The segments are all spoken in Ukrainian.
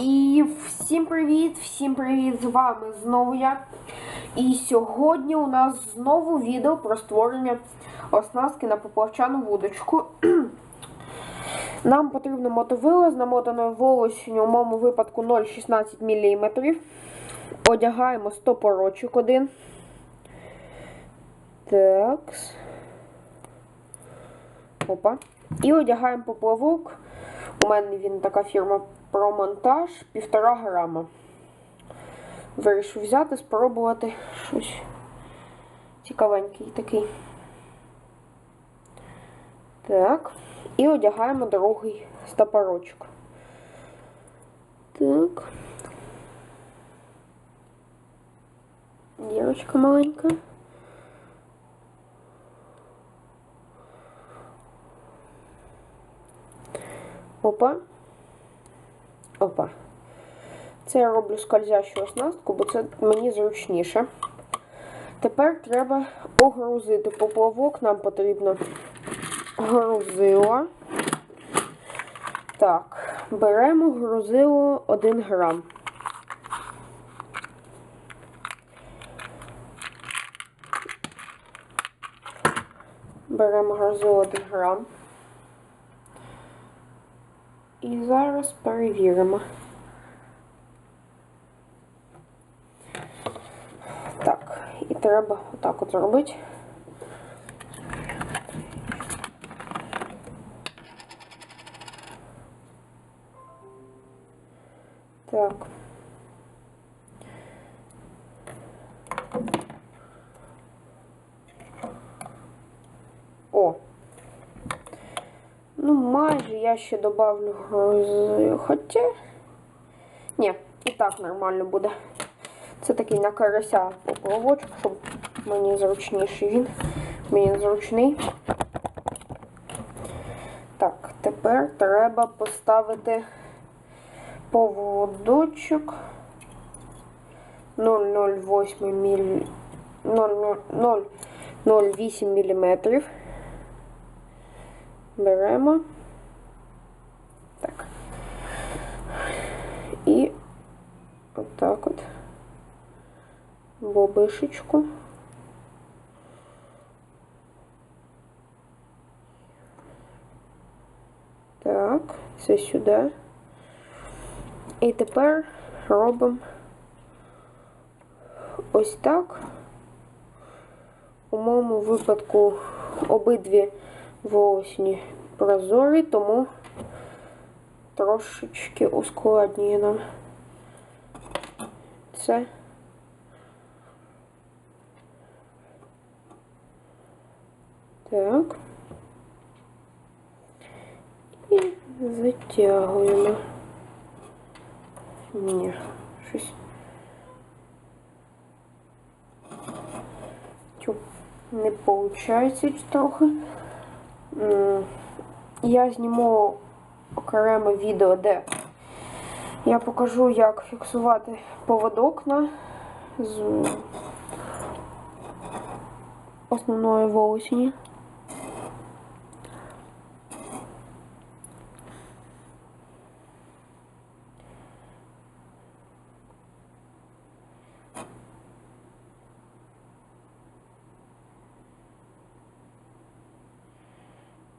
І всім привіт! Всім привіт! З вами знову я. І сьогодні у нас знову відео про створення оснастки на поплавчану вудочку. Нам потрібно мотовило з намотаною волосінню, у моєму випадку 0,16 мм. Одягаємо стопорочок один. Так. Опа. І одягаємо поплавок. У мене він така фірма про монтаж півтора грама. Вирішив взяти, спробувати щось цікавенький такий. Так. І одягаємо другий стопорочок. Так. Дірочка маленька. Опа. Опа. Це я роблю скользящу оснастку, бо це мені зручніше. Тепер треба огрузити поплавок. Нам потрібно грузило. Так, беремо грузило 1 грам. Беремо грузило 1 грам. І зараз перевіримо. Так, і треба отак от робити. Так. Я ще добавлю грузию. Хоча. Ні, і так нормально буде. Це такий на карася поплавочок, щоб мені зручніший він. Мені зручний. Так, тепер треба поставити поводочок 0,08 міль... 0,08 мм. Беремо. Так. І отак от. Бобишечку. Так, це сюди. І тепер робимо ось так. У моєму випадку обидві волосні прозорі, тому трошечки ускладнює нам це. Так. І затягуємо. Ні, щось. Тю, не виходить трохи. Я зніму окреме відео, де я покажу, як фіксувати поводок на з основної волосіні.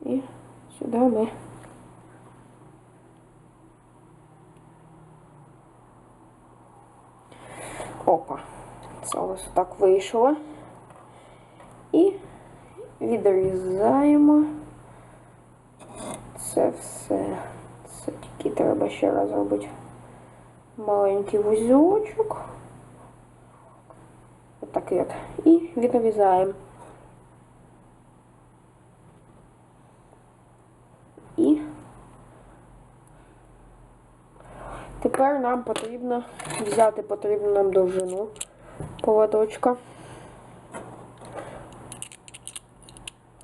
І сюди ми Опа. Це ось так вийшло. І відрізаємо це все. Це тільки треба ще раз робити маленький вузілочок. Отакий от. І відрізаємо. І нам потрібно взяти потрібну нам довжину поводочка.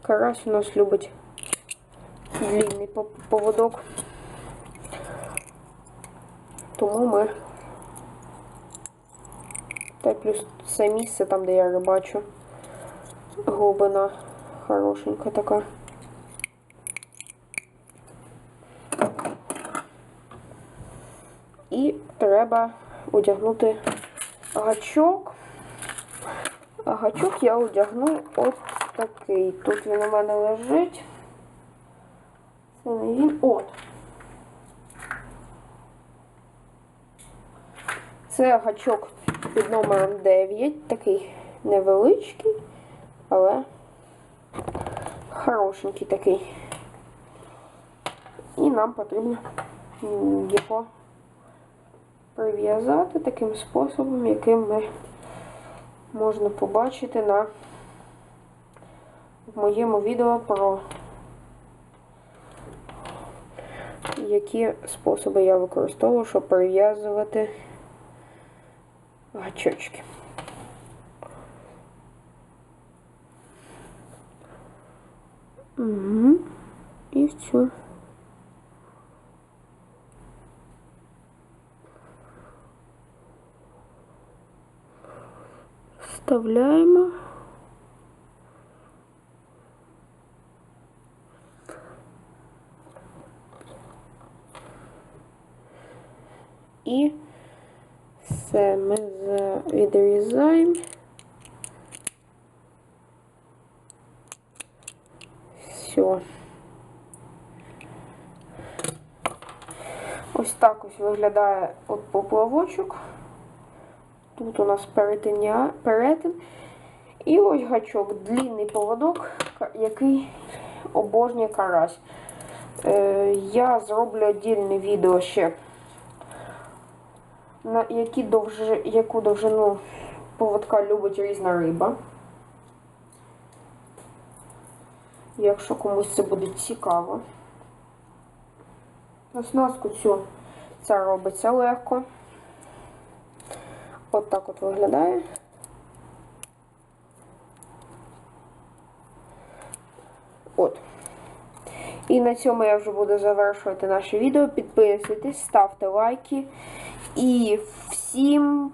Карась у нас любить длинний поводок. Тому ми та плюс це місце там, де я рибачу. Глибина хорошенька така. І треба одягнути гачок. А гачок я одягну от такий. Тут він у мене лежить. Це не він. От. Це гачок під номером 9, такий невеличкий, але хорошенький такий. І нам потрібно його прив'язати таким способом, яким ми можна побачити на моєму відео про які способи я використовую, щоб прив'язувати гачочки. Угу. І все. Вставляємо. І все ми за- відрізаємо. Все. Ось так ось виглядає от поплавочок. Тут у нас перетиня, перетин. І ось гачок, длинний поводок, який обожнює карась. Е, я зроблю віддільне відео ще, на які довжи, яку довжину поводка любить різна риба. Якщо комусь це буде цікаво. Оснастку цю це робиться легко. От так от виглядає. От. І на цьому я вже буду завершувати наше відео. Підписуйтесь, ставте лайки. І всім